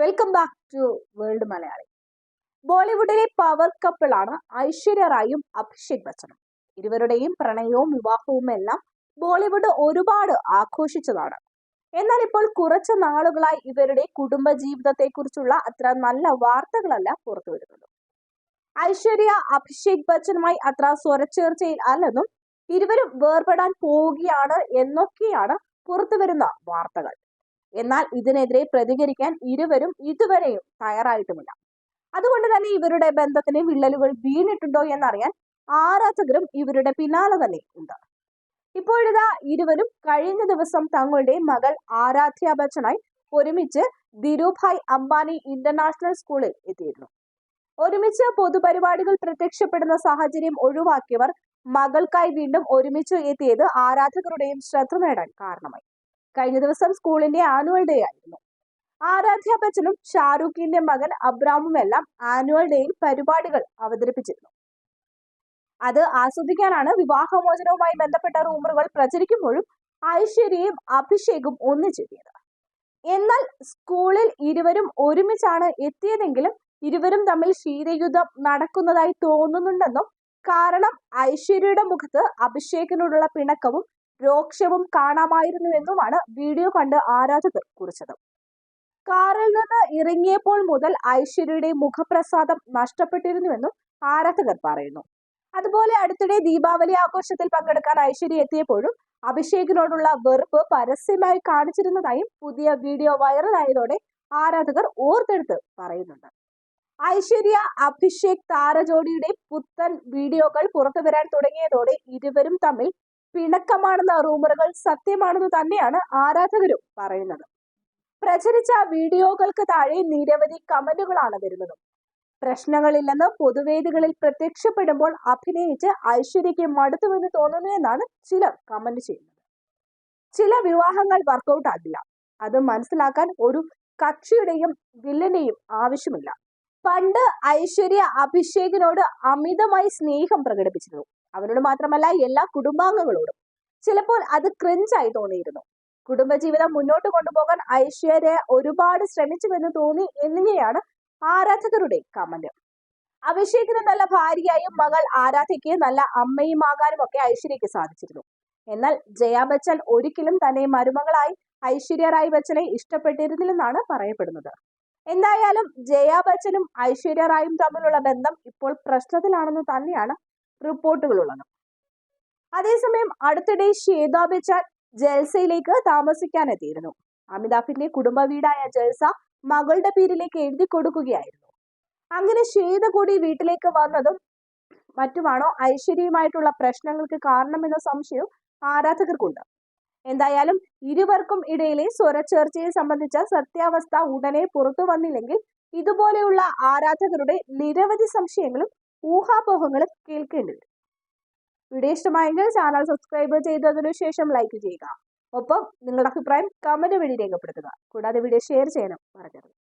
Welcome back to world Malayali ബോളിവുഡിലെ power കപ്പിളാണ് ഐശ്വര്യ റായും അഭിഷേക് ബച്ചനും. ഇരുവരുടെയും പ്രണയവും വിവാഹവും എല്ലാം ബോളിവുഡ് ഒരുപാട് ആഘോഷിച്ചതാണ്. എന്നാൽ ഇപ്പോൾ കുറച്ച് നാളുകളായി ഇവരുടെ കുടുംബ ജീവിതത്തെക്കുറിച്ചുള്ള അത്ര നല്ല വാർത്തകളല്ല പുറത്തു വരുന്നത് ഐശ്വര്യ അഭിഷേക് ബച്ചനുമായി അത്ര സ്വരച്ചേർച്ചയിൽ അല്ലെന്നും ഇരുവരും വേർപെടാൻ പോവുകയാണ് എന്നൊക്കെയാണ് പുറത്തു വരുന്ന വാർത്തകൾ. എന്നാൽ ഇതിനെതിരെ പ്രതികരിക്കാൻ ഇരുവരും ഇതുവരെയും തയ്യാറായിട്ടുമില്ല. അതുകൊണ്ട് തന്നെ ഇവരുടെ ബന്ധത്തിന് വിള്ളലുകൾ വീണിട്ടുണ്ടോ എന്നറിയാൻ ആരാധകരും ഇവരുടെ പിന്നാലെ തന്നെ ഉണ്ട്. ഇപ്പോഴിതാ ഇരുവരും കഴിഞ്ഞ ദിവസം തങ്ങളുടെ മകൾ ആരാധ്യ ബച്ചനായി ഒരുമിച്ച് ധിരുഭായ് അംബാനി ഇന്റർനാഷണൽ സ്കൂളിൽ എത്തിയിരുന്നു. ഒരുമിച്ച് പൊതുപരിപാടികൾ പ്രത്യക്ഷപ്പെടുന്ന സാഹചര്യം ഒഴിവാക്കിയവർ മകൾക്കായി വീണ്ടും ഒരുമിച്ച് എത്തിയത് ആരാധകരുടെയും ശ്രദ്ധ നേടാൻ കാരണമായി. കഴിഞ്ഞ ദിവസം സ്കൂളിന്റെ ആനുവൽ ഡേ ആയിരുന്നു. ആരാധ്യ ബച്ചനും ഷാരൂഖിന്റെ മകൻ അബ്രാമും എല്ലാം ആനുവൽ ഡേയിൽ പരിപാടികൾ അവതരിപ്പിച്ചിരുന്നു. അത് ആസ്വദിക്കാനാണ് വിവാഹമോചനവുമായി ബന്ധപ്പെട്ട റൂമറുകൾ പ്രചരിക്കുമ്പോഴും ഐശ്വര്യയും അഭിഷേകും ഒന്നിച്ചെത്തിയത്. എന്നാൽ സ്കൂളിൽ ഇരുവരും ഒരുമിച്ചാണ് എത്തിയതെങ്കിലും ഇരുവരും തമ്മിൽ ശീതയുദ്ധം നടക്കുന്നതായി തോന്നുന്നുണ്ടെന്നും കാരണം ഐശ്വര്യയുടെ മുഖത്ത് അഭിഷേകിനോടുള്ള പിണക്കവും രോക്ഷവും കാണാമായിരുന്നുവെന്നുമാണ് വീഡിയോ കണ്ട് ആരാധകർ കുറിച്ചത്. കാറിൽ നിന്ന് ഇറങ്ങിയപ്പോൾ മുതൽ ഐശ്വര്യയുടെ മുഖപ്രസാദം നഷ്ടപ്പെട്ടിരുന്നുവെന്നും ആരാധകർ പറയുന്നു. അതുപോലെ അടുത്തിടെ ദീപാവലി ആഘോഷത്തിൽ പങ്കെടുക്കാൻ ഐശ്വര്യ എത്തിയപ്പോഴും അഭിഷേകിനോടുള്ള വെറുപ്പ് പരസ്യമായി കാണിച്ചിരുന്നതായും പുതിയ വീഡിയോ വൈറലായതോടെ ആരാധകർ ഓർത്തെടുത്ത് പറയുന്നുണ്ട്. ഐശ്വര്യ അഭിഷേക് താരജോഡിയുടെ പുത്തൻ വീഡിയോകൾ പുറത്തു വരാൻ തുടങ്ങിയതോടെ ഇരുവരും തമ്മിൽ പിണക്കമാണെന്ന റൂമറുകൾ സത്യമാണെന്ന് തന്നെയാണ് ആരാധകരും പറയുന്നത്. പ്രചരിച്ച വീഡിയോകൾക്ക് താഴെ നിരവധി കമന്റുകളാണ് വരുന്നത്. പ്രശ്നങ്ങളില്ലെന്ന് പൊതുവേദികളിൽ പ്രത്യക്ഷപ്പെടുമ്പോൾ അഭിനയിച്ച് ഐശ്വര്യയ്ക്ക് മടുത്തുവെന്ന് തോന്നുന്നു എന്നാണ് ചിലർ കമന്റ് ചെയ്യുന്നത്. ചില വിവാഹങ്ങൾ വർക്കൗട്ട് ആകില്ല. അത് മനസ്സിലാക്കാൻ ഒരു കക്ഷിയുടെയും വില്ലന്റെയും ആവശ്യമില്ല. പണ്ട് ഐശ്വര്യ അഭിഷേകിനോട് അമിതമായി സ്നേഹം പ്രകടിപ്പിച്ചിരുന്നു. അവരോട് മാത്രമല്ല എല്ലാ കുടുംബാംഗങ്ങളോടും. ചിലപ്പോൾ അത് ക്രിഞ്ചായി തോന്നിയിരുന്നു. കുടുംബജീവിതം മുന്നോട്ട് കൊണ്ടുപോകാൻ ഐശ്വര്യ ഒരുപാട് ശ്രമിച്ചുവെന്ന് തോന്നി എന്നിങ്ങനെയാണ് ആരാധകരുടെ കമന്റ്. അഭിഷേകിന് നല്ല ഭാര്യയായും മകൾ ആരാധയ്ക്ക് നല്ല അമ്മയുമാകാനും ഒക്കെ ഐശ്വര്യക്ക് സാധിച്ചിരുന്നു. എന്നാൽ ജയാ ബച്ചൻ ഒരിക്കലും തന്നെ മരുമകളായി ഐശ്വര്യ റായ് ബച്ചനെ ഇഷ്ടപ്പെട്ടിരുന്നില്ലെന്നാണ് പറയപ്പെടുന്നത്. എന്തായാലും ജയാ ബച്ചനും ഐശ്വര്യ റായും തമ്മിലുള്ള ബന്ധം ഇപ്പോൾ പ്രശ്നത്തിലാണെന്ന് തന്നെയാണ് റിപ്പോർട്ടുകളുള്ളത്. അതേസമയം അടുത്തിടെ ശ്വേത ബച്ചൻ ജൽസയിലേക്ക് താമസിക്കാൻ എത്തിയിരുന്നു അമിതാഭിന്റെ കുടുംബ വീടായ ജൽസ മകളുടെ പേരിലേക്ക് എഴുതി കൊടുക്കുകയായിരുന്നു. അങ്ങനെ ശ്വേത കൂടി വീട്ടിലേക്ക് വന്നതും മറ്റുമാണോ ഐശ്വര്യയുമായിട്ടുള്ള പ്രശ്നങ്ങൾക്ക് കാരണമെന്ന സംശയം ആരാധകർക്കുണ്ട്. എന്തായാലും ഇരുവർക്കും ഇടയിലെ സ്വരച്ചേർച്ചയെ സംബന്ധിച്ച സത്യാവസ്ഥ ഉടനെ പുറത്തു വന്നില്ലെങ്കിൽ ഇതുപോലെയുള്ള ആരാധകരുടെ നിരവധി സംശയങ്ങളും ഊഹാപോഹങ്ങളും കേൾക്കേണ്ടി വരും വീഡിയോ ഇഷ്ടമായെങ്കിൽ ചാനൽ സബ്സ്ക്രൈബ് ചെയ്തതിനു ശേഷം ലൈക്ക് ചെയ്യുക. ഒപ്പം നിങ്ങളുടെ അഭിപ്രായം കമന്റ് വഴി രേഖപ്പെടുത്തുക. കൂടാതെ വീഡിയോ ഷെയർ ചെയ്യാനും മറക്കരുത്.